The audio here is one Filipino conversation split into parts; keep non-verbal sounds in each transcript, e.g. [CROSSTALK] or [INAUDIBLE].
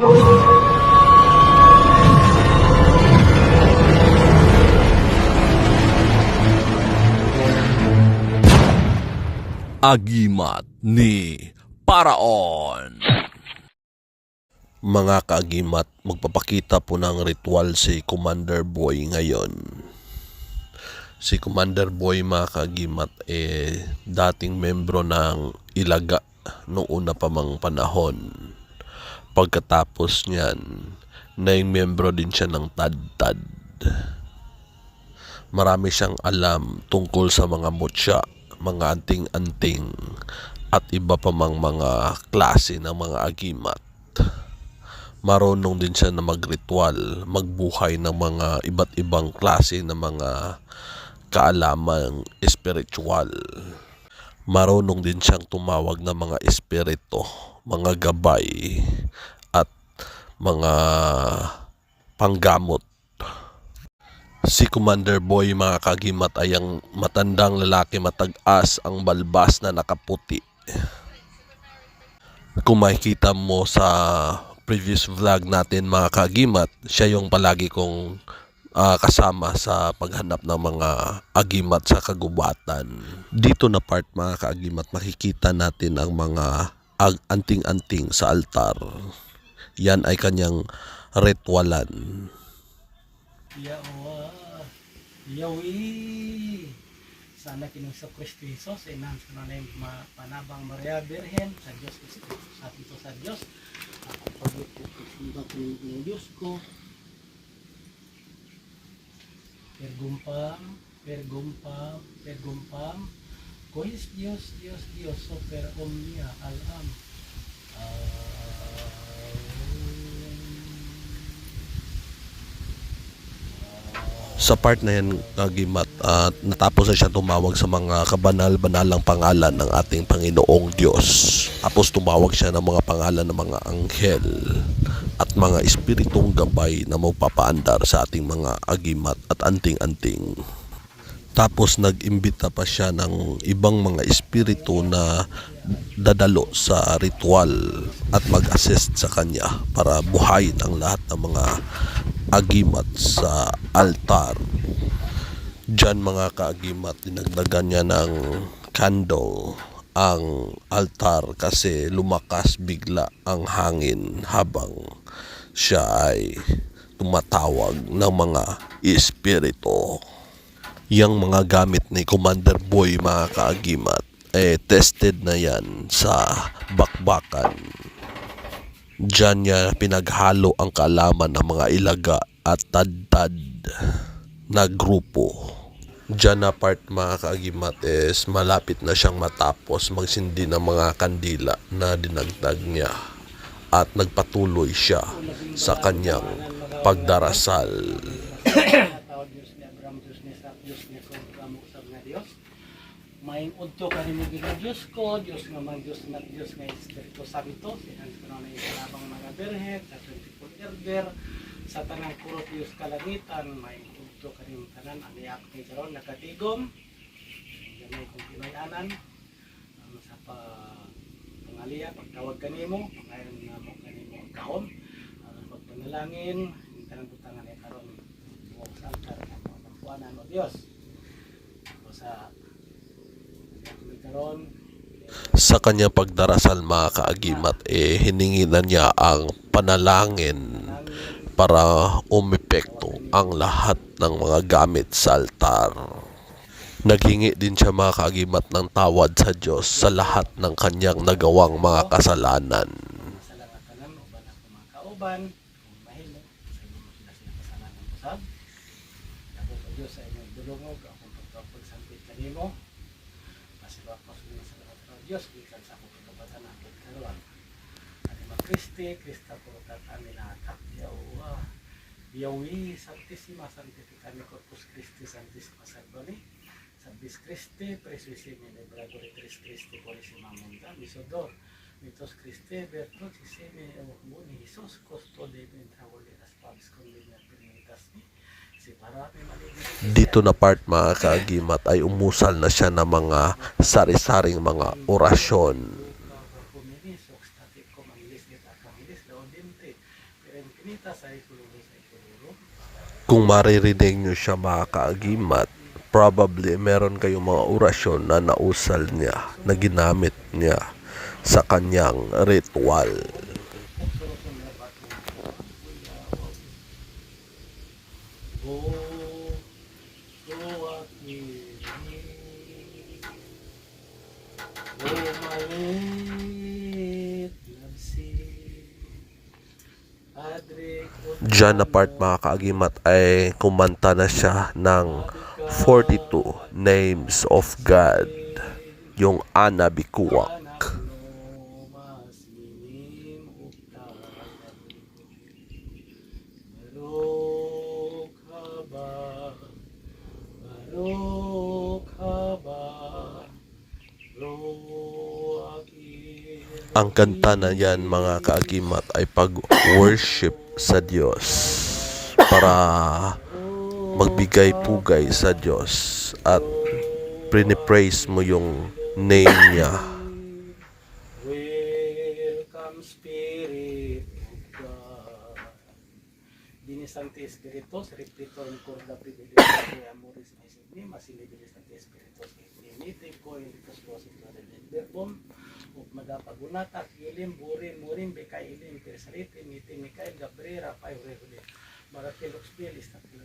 Agimat ni Paraon. Mga kaagimat, magpapakita po ng ritual si Commander Boy ngayon. Si Commander Boy mga kaagimat eh dating membro ng Ilaga noong una pa mang panahon. Pagkatapos niyan, naging membro din siya ng Tad-Tad. Marami siyang alam tungkol sa mga mutya, mga anting-anting at iba pa mang mga klase ng mga agimat. Marunong din siya na magritual, magbuhay ng mga iba't ibang klase ng mga kaalamang espiritual. Marunong din siyang tumawag ng mga espiritu, mga gabay at mga panggamot Si Commander Boy mga kagimat ay ang matandang lalaki matag-as ang balbas na nakaputi. Kung makikita mo sa previous vlog natin mga kagimat, siya yung palagi kong ah, kasama sa paghanap ng mga agimat sa kagubatan. Dito na part mga kaagimat makikita natin ang mga ag- anting-anting sa altar. Yan ay kanyang ritualan. Yawa, yawi. Sana sa Kristo Jesus, inang sa nanay panabang Maria Birhen, sa Diyos, sa atin to sa Diyos. Ako pag-ipunta ko ng Diyos ko. Pergumpam, pergumpam, pergumpam. Kuis Dios, Dios, Dios, super omnia, alam. sa part na yan kagimat at natapos na siya tumawag sa mga kabanal-banalang pangalan ng ating Panginoong Diyos. Tapos tumawag siya ng mga pangalan ng mga anghel at mga espiritong gabay na magpapaandar sa ating mga agimat at anting-anting. Tapos nag-imbita pa siya ng ibang mga espiritu na dadalo sa ritual at mag-assist sa kanya para buhayin ang lahat ng mga agimat sa altar. Diyan mga kaagimat, dinagdagan niya ng candle ang altar kasi lumakas bigla ang hangin habang siya ay tumatawag ng mga espiritu. Yang mga gamit ni Commander Boy mga kaagimat eh tested na yan sa bakbakan. Diyan niya pinaghalo ang kaalaman ng mga ilaga at tad-tad na grupo. Diyan na part mga kaagimat is malapit na siyang matapos magsindi ng mga kandila na dinagdag niya at nagpatuloy siya sa kanyang pagdarasal. [COUGHS] [COUGHS] [COUGHS] Diyos ni Abraham, Diyos ni Isaac, Diyos ni kamo usab nga Diyos. Maing udto ka ni mga Diyos ko, Diyos nga man Diyos nga Diyos nga Espiritu Santo, sinang ko na ikalabang mga berhet, sa 24 elder, sa tanang kurot Diyos kalangitan, maing udto ka mga tanan, aniyak ni karon nakatigom, ganay kong pinayanan, ano sa pa pangaliya, pagtawag kanimo, pangayon na mo kanimo ang kahon, ano pagpanalangin, yung tanang butangan ay karon buong sa altar ng mga pagpuanan o Diyos. O sa karon Sa kanyang pagdarasal mga kaagimat eh hiningi na niya ang panalangin para umepekto ang lahat ng mga gamit sa altar. Naghingi din siya mga kaagimat ng tawad sa Diyos sa lahat ng kanyang nagawang mga kasalanan. sa langatanan o ba na mga kauban, kung mahimo, sa inyo sila sila kasalanan usab. religiosa en el diálogo que ha comportado por el santo italiano, la selva posible de ser otro que cansa porque no nada que lo. Además, este, que por tratar de la tapia o santísima santificar mi corpus Christi, santísima sardone, santis Christi, preso y semi en el de tres Christi, por ese mamonda, mi mitos Christi, vertos y semi, un buen Jesús, de mientras volver a mi. Dito na part mga kaagimat ay umusal na siya ng mga sari-saring mga orasyon. Kung maririnig nyo siya mga kaagimat, probably meron kayong mga orasyon na nausal niya, na ginamit niya sa kanyang ritual. Na part mga kaagimat ay kumanta na siya ng 42 Names of God, yung Ana Bikuwak. Ang kanta na yan mga kaagimat ay pag-worship sa Diyos para magbigay pugay sa Diyos at prinipraise mo yung name niya. Welcome Spirit of God. Dini Sancti Spiritus, Replitor in Corda Privilegio Amoris Maisini, Masili Dini Sancti Spiritus, Inimitim ko, Initus Rosis Laden Verbum, ug madapagunata, ilim, burin, murin, bekay ilim, tirsariti, miti, Mikael, Gabriel, Rapay, Urehuli, Maratil, Oxpiel, Istatil,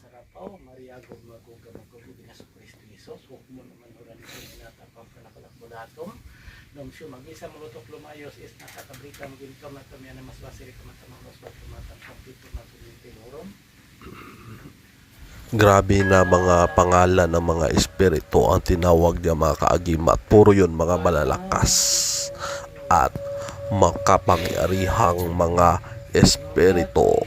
Sarapaw, Mariago, Maguga, Maguga, Dinas Cristo Jesus, huwag mo naman ulan ko, Minata, Pampanakalakbulatom, Nung siya mag-isa mulutok lumayos is nakakabrika mo ginto na tumya na mas basili ka matamang mas ba't tumatang kapito na tulintin urom. Grabe na mga pangalan ng mga espiritu ang tinawag niya mga kaagimat. Puro yun mga malalakas at makapangyarihang mga espiritu.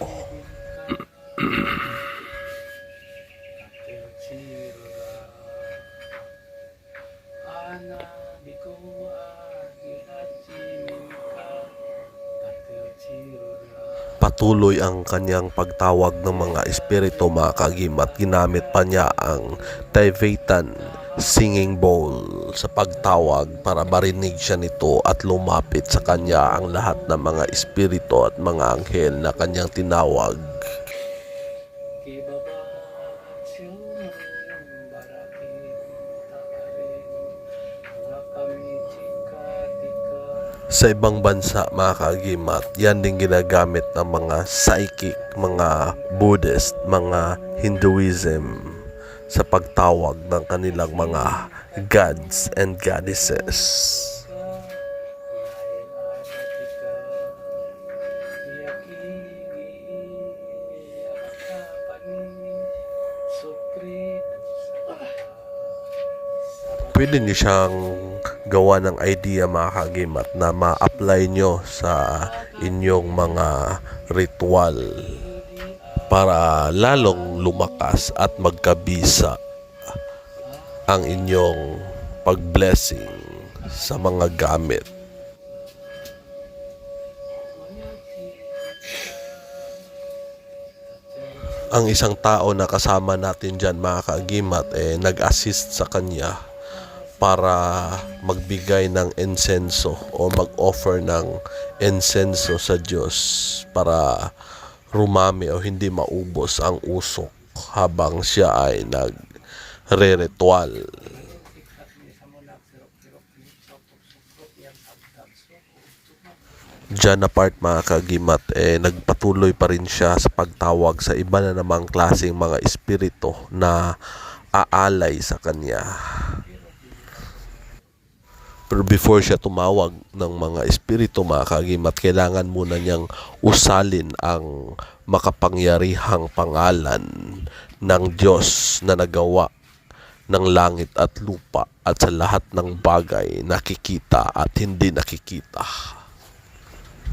Patuloy ang kanyang pagtawag ng mga espiritu mga kaagimat. Ginamit pa niya ang Tibetan singing bowl sa pagtawag para marinig siya nito at lumapit sa kanya ang lahat ng mga espiritu at mga anghel na kanyang tinawag. Sa ibang bansa, mga kaagimat, yan din ginagamit ng mga psychic, mga Buddhist, mga Hinduism sa pagtawag ng kanilang mga gods and goddesses. Pwede niyo siyang gawa ng idea mga kagimat na ma-apply nyo sa inyong mga ritual para lalong lumakas at magkabisa ang inyong pag-blessing sa mga gamit. Ang isang tao na kasama natin dyan mga kaagimat eh, nag-assist sa kanya para magbigay ng insenso o mag-offer ng insenso sa Diyos para rumami o hindi maubos ang usok habang siya ay nag-re-ritual. Diyan na part mga kagimat, eh, nagpatuloy pa rin siya sa pagtawag sa iba na namang klaseng mga espiritu na aalay sa kanya. Pero before siya tumawag ng mga espiritu mga kagimat, kailangan muna niyang usalin ang makapangyarihang pangalan ng Diyos na nagawa ng langit at lupa at sa lahat ng bagay nakikita at hindi nakikita.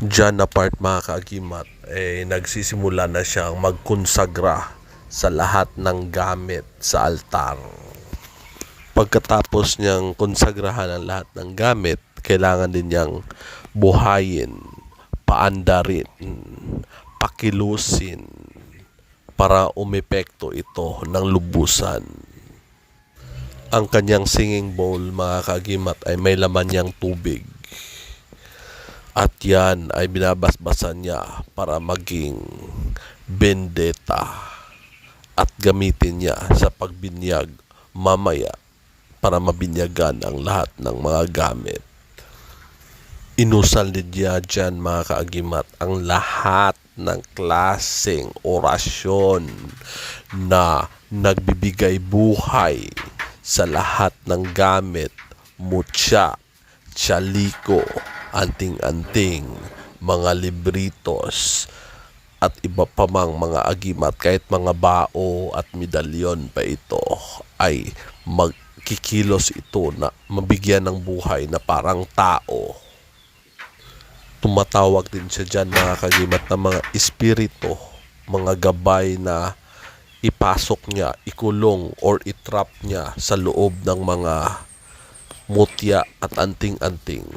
Diyan na part mga kaagimat, eh, nagsisimula na siyang magkonsagra sa lahat ng gamit sa altar. Pagkatapos niyang konsagrahan ang lahat ng gamit, kailangan din niyang buhayin, paandarin, pakilusin para umepekto ito ng lubusan. Ang kanyang singing bowl mga kaagimat ay may laman niyang tubig At yan ay binabasbasan niya para maging bendeta at gamitin niya sa pagbinyag mamaya para mabinyagan ang lahat ng mga gamit. Inusal niya dyan mga kaagimat ang lahat ng klaseng orasyon na nagbibigay buhay sa lahat ng gamit, mutya, tsaliko, anting-anting, mga libritos, at iba pa mang mga agimat, kahit mga bao at medalyon pa ito, ay magkikilos ito na mabigyan ng buhay na parang tao. Tumatawag din siya dyan mga kagimat na mga espiritu, mga gabay na ipasok niya, ikulong or itrap niya sa loob ng mga mutya at anting-anting.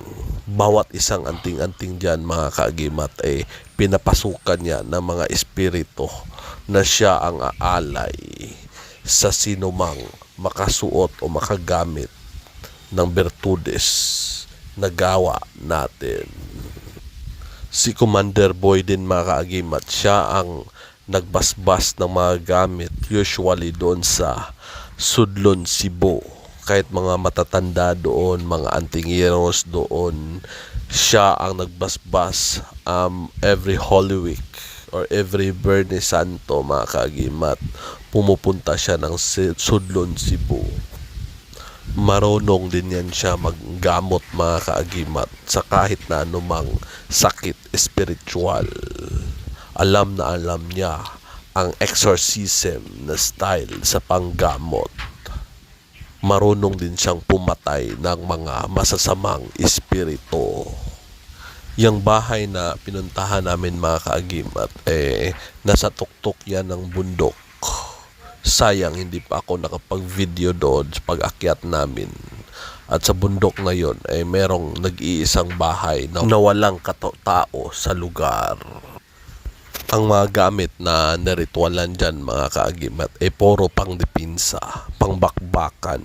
Bawat isang anting-anting dyan mga kaagimat ay pinapasukan niya ng mga espiritu na siya ang aalay sa sinumang makasuot o makagamit ng bertudes na gawa natin. Si Commander Boy din mga kaagimat, siya ang nagbasbas ng mga gamit usually doon sa Sudlon, Cebu kahit mga matatanda doon, mga antingeros doon, siya ang nagbasbas um, every Holy Week or every Berne Santo, mga kaagimat. Pumupunta siya ng Sudlon, Cebu. Marunong din yan siya maggamot mga kaagimat sa kahit na anumang sakit spiritual. Alam na alam niya ang exorcism na style sa panggamot marunong din siyang pumatay ng mga masasamang espiritu. Yung bahay na pinuntahan namin mga kaagimat, eh, nasa tuktok yan ng bundok. Sayang hindi pa ako nakapag-video doon sa pag-akyat namin. At sa bundok ngayon, eh, merong nag-iisang bahay na nawalang kato-tao sa lugar ang mga gamit na naritwalan dyan mga kaagimat ay puro pang dipinsa, pangbakbakan,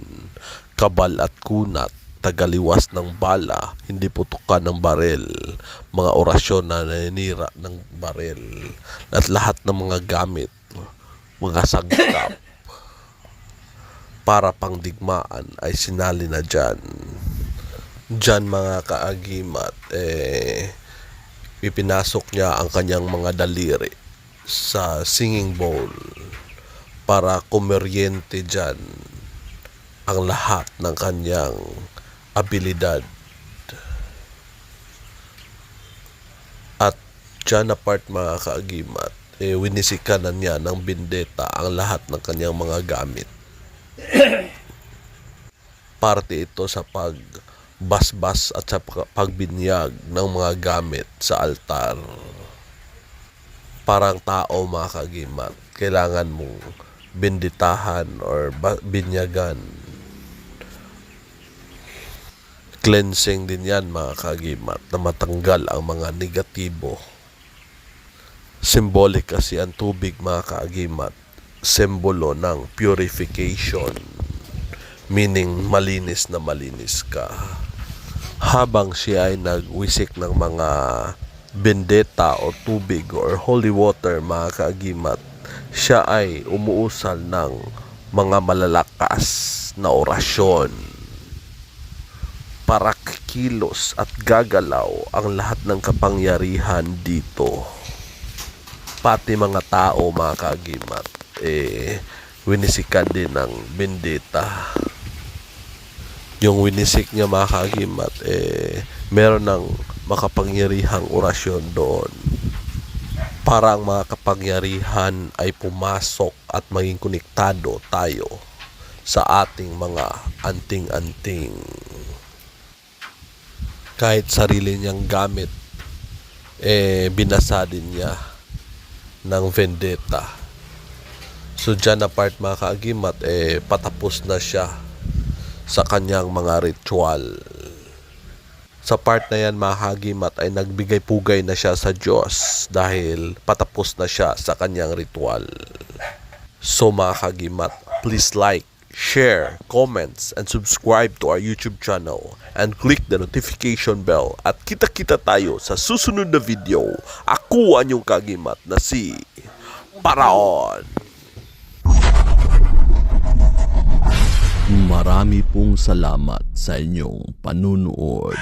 kabal at kunat, tagaliwas ng bala, hindi putukan ng barel, mga orasyon na naninira ng barel, at lahat ng mga gamit, mga sangkap, [COUGHS] para pangdigmaan ay sinali na dyan. Dyan mga kaagimat, eh, ipinasok niya ang kanyang mga daliri sa singing bowl para kumeryente dyan ang lahat ng kanyang abilidad. At dyan na part mga kaagimat, eh, winisikanan niya ng bindeta ang lahat ng kanyang mga gamit. [COUGHS] Parte ito sa pag basbas at sa pag- pagbinyag ng mga gamit sa altar. Parang tao mga kagimat, kailangan mong binditahan or binyagan. Cleansing din yan mga kagimat na matanggal ang mga negatibo. Symbolic kasi ang tubig mga kaagimat, simbolo ng purification meaning malinis na malinis ka. Habang siya ay nagwisik ng mga bendeta o tubig or holy water mga kaagimat, siya ay umuusal ng mga malalakas na orasyon para kikilos at gagalaw ang lahat ng kapangyarihan dito. Pati mga tao mga kaagimat, eh, winisikan din ng bendeta yung winisik niya mga kagimat, eh, meron ng makapangyarihang orasyon doon. Para ang mga kapangyarihan ay pumasok at maging konektado tayo sa ating mga anting-anting. Kahit sarili niyang gamit, eh, binasa din niya ng vendetta. So dyan na part mga kaagimat, eh, patapos na siya sa kanyang mga ritual. Sa part na yan, mga hagimat ay nagbigay pugay na siya sa Diyos dahil patapos na siya sa kanyang ritual. So mga hagimat, please like, share, comments, and subscribe to our YouTube channel and click the notification bell at kita-kita tayo sa susunod na video. Ako ang inyong kagimat na si Paraon. Marami pong salamat sa inyong panunood.